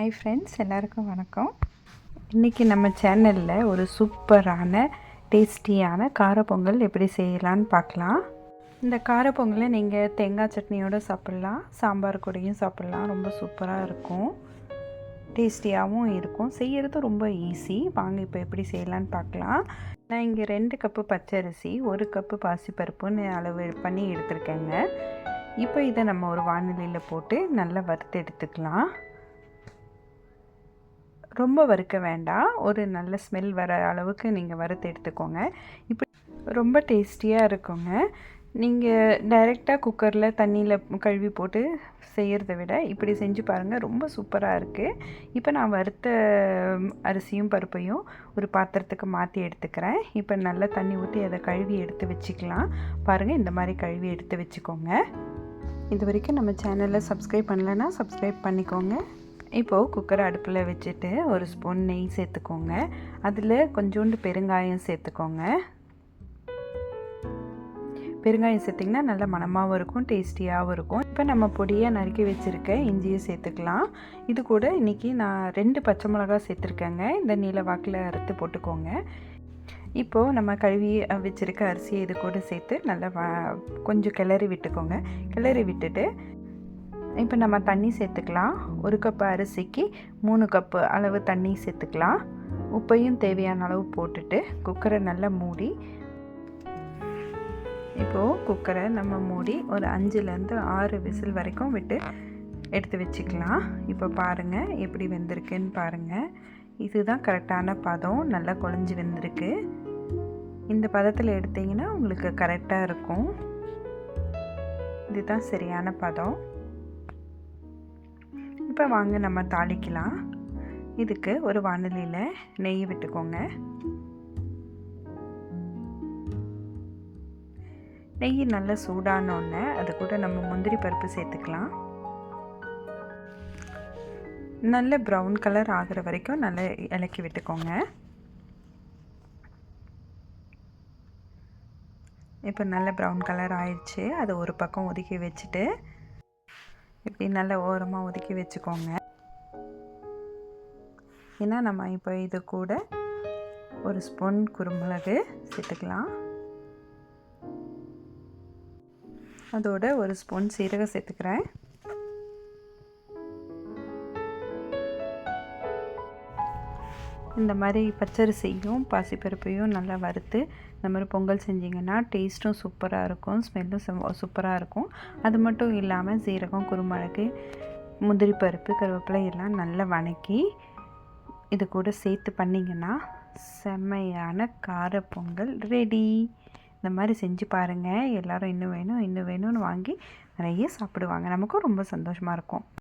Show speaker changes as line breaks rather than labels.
Hi friends எல்லாருக்கும் வணக்கம். இன்றைக்கி நம்ம சேனலில் ஒரு சூப்பரான டேஸ்டியான காரப்பொங்கல் எப்படி செய்யலான்னு பார்க்கலாம். இந்த காரப்பொங்கலை நீங்கள் தேங்காய் சட்னியோடு சாப்பிட்லாம் சாம்பார் கூடையும் சாப்பிட்லாம். ரொம்ப சூப்பராக இருக்கும். டேஸ்டியாகவும் இருக்கும். செய்கிறது ரொம்ப ஈஸி வாங்க இப்போ எப்படி செய்யலான்னு பார்க்கலாம். நான் இங்கே ரெண்டு கப்பு பச்சரிசி ஒரு கப்பு பாசிப்பருப்புன்னு அளவு பண்ணி எடுத்திருக்கேங்க. இப்போ இதை நம்ம ஒரு வானிலையில் போட்டு நல்லா வறுத்து எடுத்துக்கலாம். ரொம்ப வறுக்க வேண்டாம். ஒரு நல்ல ஸ்மெல் வர அளவுக்கு நீங்கள் வறுத்து எடுத்துக்கோங்க. இப்போ ரொம்ப டேஸ்டியாக இருக்குங்க. நீங்கள் டைரெக்டாக குக்கரில் தண்ணியில் கழுவி போட்டு செய்கிறத விட இப்படி செஞ்சு பாருங்கள் ரொம்ப சூப்பராக இருக்குது இப்போ நான் வறுத்த அரிசியும் பருப்பையும் ஒரு பாத்திரத்துக்கு மாற்றி எடுத்துக்கிறேன். இப்போ நல்லா தண்ணி ஊற்றி அதை கழுவி எடுத்து வச்சுக்கலாம். பாருங்கள் இந்த மாதிரி கழுவி எடுத்து வச்சுக்கோங்க. இது வரைக்கும் நம்ம சேனலில் சப்ஸ்கிரைப் பண்ணலைன்னா சப்ஸ்கிரைப் பண்ணிக்கோங்க. இப்போது குக்கரை அடுப்பில் வச்சுட்டு ஒரு ஸ்பூன் நெய் சேர்த்துக்கோங்க. அதில் கொஞ்சோண்டு பெருங்காயம் சேர்த்துக்கோங்க. பெருங்காயம் சேர்த்திங்கன்னா நல்ல மணமாகவும் இருக்கும் டேஸ்டியாகவும் இருக்கும். இப்போ நம்ம பொடியாக நறுக்கி வச்சுருக்க இஞ்சியை சேர்த்துக்கலாம். இது கூட இன்றைக்கி நான் ரெண்டு பச்சை மிளகா சேர்த்துருக்கேங்க. இந்த நீல வாக்கில் அறுத்து போட்டுக்கோங்க. இப்போது நம்ம கழுவி வச்சுருக்க அரிசியை இது கூட சேர்த்து நல்லா கொஞ்சம் கிளறி விட்டுக்கோங்க. கிளறி விட்டுட்டு இப்போ நம்ம தண்ணி சேர்த்துக்கலாம். ஒரு கப்பு அரிசிக்கு மூணு கப்பு அளவு தண்ணி சேர்த்துக்கலாம். உப்பையும் தேவையான அளவு போட்டுட்டு குக்கரை நல்லா மூடி இப்போது குக்கரை நம்ம மூடி ஒரு அஞ்சுலேருந்து ஆறு விசில் வரைக்கும் விட்டு எடுத்து வச்சுக்கலாம். இப்போ பாருங்கள் எப்படி வெந்திருக்குன்னு பாருங்கள் இதுதான் கரெக்டான பதம். நல்லா குழஞ்சி வெந்திருக்கு. இந்த பதத்தில் எடுத்திங்கன்னா உங்களுக்கு கரெக்டாக இருக்கும். இதுதான் சரியான பதம். இப்போ வாங்க நம்ம தாளிக்கலாம். இதுக்கு ஒரு வானலியில் நெய் விட்டுக்கோங்க. நெய் நல்லா சூடானோடனே அது கூட நம்ம முந்திரி பருப்பு சேர்த்துக்கலாம். நல்ல ப்ரௌன் கலர் ஆகிற வரைக்கும் நல்லா இலக்கி விட்டுக்கோங்க. இப்போ நல்ல ப்ரௌன் கலர் ஆயிடுச்சு அதை ஒரு பக்கம் ஒதுக்கி வச்சுட்டு இப்படி நல்லா ஓரமாக ஒதுக்கி வச்சுக்கோங்க. ஏன்னா நம்ம இப்போ இது கூட ஒரு ஸ்பூன் குருமிளகு சேர்த்துக்கலாம். அதோட ஒரு ஸ்பூன் சீரகம் சேர்த்துக்கிறேன். இந்த மாதிரி பச்சரிசியும் பாசிப்பருப்பையும் நல்லா வறுத்து இந்த மாதிரி பொங்கல் செஞ்சிங்கன்னா டேஸ்ட்டும் சூப்பராக இருக்கும் ஸ்மெல்லும் சூப்பராக இருக்கும். அது மட்டும் இல்லாமல் சீரகம் குருமிளகு முந்திரி பருப்பு கருவேப்பிலை எல்லாம் நல்லா வணக்கி இது கூட சேர்த்து பண்ணிங்கன்னா செம்மையான கார பொங்கல் ரெடி. இந்த மாதிரி செஞ்சு பாருங்கள் எல்லோரும் இன்னும் வேணும் இன்னும் வேணும்னு வாங்கி நிறைய சாப்பிடுவாங்க. நமக்கும் ரொம்ப சந்தோஷமாக இருக்கும்.